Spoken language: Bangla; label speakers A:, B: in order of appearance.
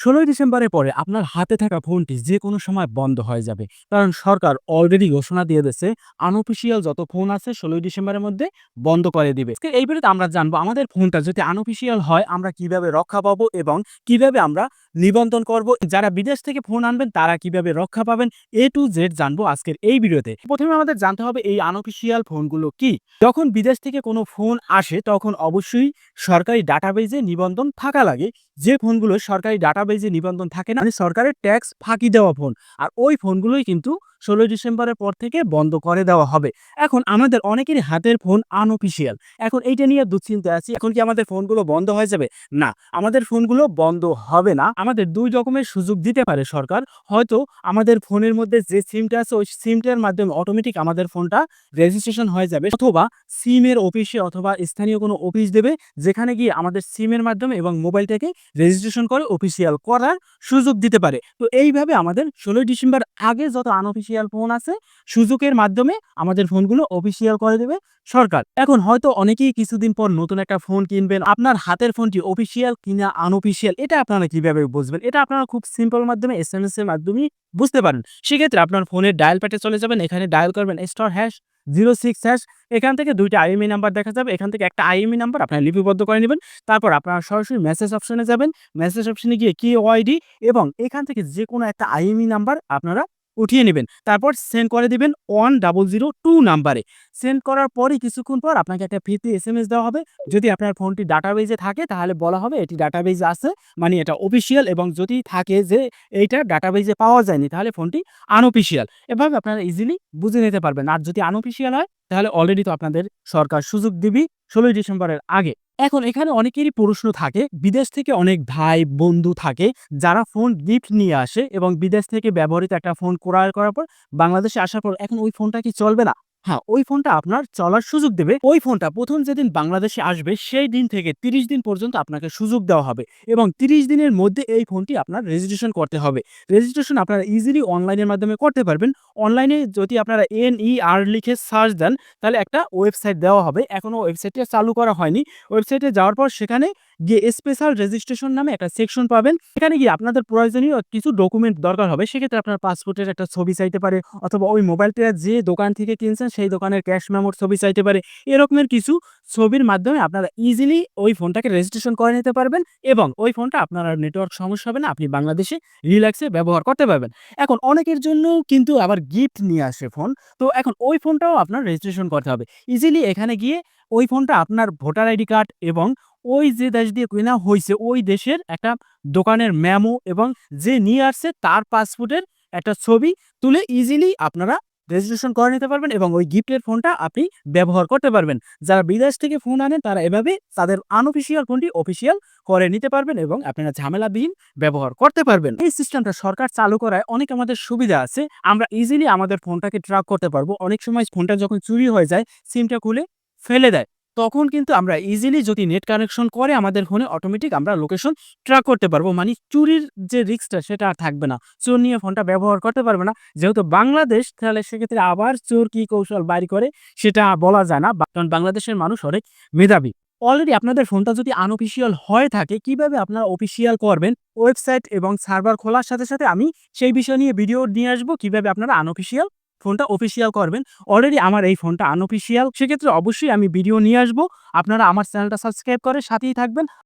A: ষোলোই ডিসেম্বরের পরে আপনার হাতে থাকা ফোনটি যে কোনো সময় বন্ধ হয়ে যাবে। কারণ সরকার অলরেডি ঘোষণা দিয়ে দিয়েছে আনঅফিসিয়াল যত ফোন আছে ষোলোই ডিসেম্বরের মধ্যে বন্ধ করে দিবে। এই ভিডিওতে আমরা জানব আমাদের ফোনটা যদি আনঅফিসিয়াল হয়, আমরা কীভাবে রক্ষা পাবো এবং কীভাবে আমরা নিবন্ধন করব। যারা বিদেশ থেকে ফোন আনবেন, তারা কীভাবে রক্ষা পাবেন? এ টু জেড জানব আজকের এই ভিডিওতে। প্রথমে আমাদের জানতে হবে এই আনঅফিসিয়াল ফোনগুলো কি? যখন বিদেশ থেকে কোনো ফোন আসে, তখন অবশ্যই সরকারি ডাটাবেজে নিবন্ধন থাকা লাগে। যে ফোনগুলো সরকারি ডাটাবেজে নিবন্ধন থাকে না মানে সরকারের ট্যাক্স ফাঁকি দেওয়া ফোন। আর ওই ফোনগুলোই কিন্তু ষোলোই ডিসেম্বরের পর থেকে বন্ধ করে দেওয়া হবে। এখন আমাদের অনেকেরই হাতের ফোন আনঅফিসিয়াল এখন এইটা নিয়ে দুশ্চিন্তা আছি। এখন কি আমাদের ফোনগুলো বন্ধ হয়ে যাবে? না, আমাদের ফোনগুলো বন্ধ হবে না। আমাদের দুই রকমের সুযোগ দিতে পারে সরকার। হয়তো আমাদের ফোনের মধ্যে যে সিমটা আছে, ওই সিমটার মাধ্যমে অটোমেটিক আমাদের ফোনটা রেজিস্ট্রেশন হয়ে যাবে। অথবা সিমের অফিসে অথবা স্থানীয় কোনো অফিস দেবে, যেখানে গিয়ে আমাদের সিমের মাধ্যমে এবং মোবাইলটাকে রেজিস্ট্রেশন করে অফিসিয়াল করার সুযোগ দিতে পারে। তো এইভাবে আমাদের ষোলোই ডিসেম্বর আগে যত আনঅফিসিয়াল ফোন আছে, সুযোগের মাধ্যমে আমাদের ফোনগুলো অফিসিয়াল করে দেবে সরকার। এখন হয়তো অনেকেই কিছুদিন পর নতুন একটা ফোন কিনবেন। আপনার হাতের ফোনটি অফিসিয়াল কিনা আনঅফিসিয়াল এটা আপনারা কীভাবে বুঝবেন। এটা আপনারা খুব সিম্পল মাধ্যমে এস এম এস এর মাধ্যমে বুঝতে পারেন। সেক্ষেত্রে আপনার ফোনের ডায়াল প্যাটে চলে যাবেন, এখানে ডায়াল করবেন star hash zero six hash এখান থেকে দুইটা আইএমই নাম্বার দেখা যাবে, এখান থেকে একটা আইএমই নাম্বার আপনার লিপিবদ্ধ করে নেবেন। তারপর আপনারা সরাসরি মেসেজ অপশনে যাবেন মেসেজ অপশনে গিয়ে কি ওয়াইডি এবং এখান থেকে যে কোনো একটা আইএমই নাম্বার আপনারা উঠিয়ে নেবেন। তারপর সেন্ড করে দিবেন ওয়ান ডাবল জিরো টু নাম্বারে সেন্ড করার পরই কিছুক্ষণ পর আপনাকে একটা ফিতে এস এম এস দেওয়া হবে। যদি আপনার ফোনটি ডাটাবেজে থাকে, তাহলে বলা হবে এটি ডাটাবেজে আছে মানে এটা অফিসিয়াল এবং যদি থাকে যে এইটা ডাটাবেজে পাওয়া যায়নি, তাহলে ফোনটি আনঅফিসিয়াল এভাবে আপনারা ইজিলি বুঝে নিতে পারবেন। আর যদি আনঅফিসিয়াল হয়, তাহলে অলরেডি তো আপনাদের সরকার সুযোগ দিবি ষোলোই ডিসেম্বরের আগে। এখন এখানে অনেকেরই প্রশ্ন থাকে, বিদেশ থেকে অনেক ভাই, বন্ধু থাকে, যারা ফোন গিফট নিয়ে আসে এবং বিদেশ থেকে ব্যবহৃত একটা ফোন ক্রয় করার পর বাংলাদেশে আসার পর এখন ওই ফোনটা কি চলবে না? হ্যাঁ ওই ফোনটা আপনার চলার সুযোগ দেবে। ওই ফোনটা প্রথম যেদিন বাংলাদেশে আসবে, সেই দিন থেকে তিরিশ দিন পর্যন্ত আপনাকে সুযোগ দেওয়া হবে এবং তিরিশ দিনের মধ্যে এই ফোনটি আপনার রেজিস্ট্রেশন করতে হবে। রেজিস্ট্রেশন আপনারা ইজিলি অনলাইনের মাধ্যমে করতে পারবেন। অনলাইনে যদি আপনারা এন ই আর লিখে সার্চ দেন, তাহলে একটা ওয়েবসাইট দেওয়া হবে। এখনও ওয়েবসাইটটা চালু করা হয়নি। ওয়েবসাইটে যাওয়ার পর সেখানে গিয়ে স্পেশাল রেজিস্ট্রেশন নামে একটা সেকশন পাবেন। সেখানে গিয়ে আপনাদের প্রয়োজনীয় কিছু ডকুমেন্ট দরকার হবে। সেক্ষেত্রে আপনার পাসপোর্টের একটা ছবি চাইতে পারে অথবা ওই মোবাইলটা যে দোকান থেকে কিনছেন সেই দোকানের ক্যাশ মেমোর ছবি চাইতে পারে। এরকমের কিছু ছবির মাধ্যমে আপনারা ইজিলি ওই ফোনটাকে রেজিস্ট্রেশন করে নিতে পারবেন এবং ওই ফোনটা আপনার নেটওয়ার্ক সমস্যা হবে না, আপনি বাংলাদেশে রিল্যাক্সে ব্যবহার করতে পারবেন। এখন অনেকের জন্য কিন্তু আবার গিফট নিয়ে আসে ফোন, তো এখন ওই ফোনটাও আপনার রেজিস্ট্রেশন করতে হবে। ইজিলি এখানে গিয়ে ওই ফোনটা আপনার ভোটার আইডি কার্ড এবং ওই যে দেশ দিয়ে কেনা হয়েছে ওই দেশের একটা দোকানের ম্যামো এবং যে নিয়ে আসছে তার পাসপোর্টের একটা ছবি তুলে ইজিলি আপনারা রেজিস্ট্রেশন করে নিতে পারবেন এবং ওই গিফটের ফোনটা আপনি ব্যবহার করতে পারবেন। যারা বিদেশ থেকে ফোন আনেন, তারা এভাবে তাদের আনঅফিসিয়াল ফোনটি অফিসিয়াল করে নিতে পারবেন এবং আপনারা ঝামেলাবিহীন ব্যবহার করতে পারবেন। এই সিস্টেমটা সরকার চালু করায় অনেক আমাদের সুবিধা আছে। আমরা ইজিলি আমাদের ফোনটাকে ট্র্যাক করতে পারব। অনেক সময় ফোনটা যখন চুরি হয়ে যায় সিমটা খুলে ফেলে দেয়। তখন কিন্তু আমরা ইজিলি যদি নেট কানেকশন করে আমাদের ফোনে অটোমেটিক আমরা লোকেশন ট্র্যাক করতে পারব। মানে চুরির যে রিস্কটা সেটা আর থাকবে না। চোর নিয়ে ফোনটা ব্যবহার করতে পারবে না। যেহেতু বাংলাদেশ, তাহলে সেক্ষেত্রে আবার চোর কি কৌশল বাইর করে সেটা বলা যায় না। কারণ বাংলাদেশের মানুষ অনেক মেধাবী। অলরেডি আপনাদের ফোনটা যদি আনঅফিসিয়াল হয়ে থাকে, কীভাবে আপনারা অফিসিয়াল করবেন? ওয়েবসাইট এবং সার্ভার খোলার সাথে সাথে আমি সেই বিষয় নিয়ে ভিডিও নিয়ে আসব। কীভাবে আপনারা আনঅফিসিয়াল ফোনটা অফিসিয়াল করবেন। অলরেডি আমার এই ফোনটা আনঅফিসিয়াল সেক্ষেত্রে অবশ্যই আমি ভিডিও নিয়ে আসব। আপনারা আমার চ্যানেলটা সাবস্ক্রাইব করে সাথেই থাকবেন।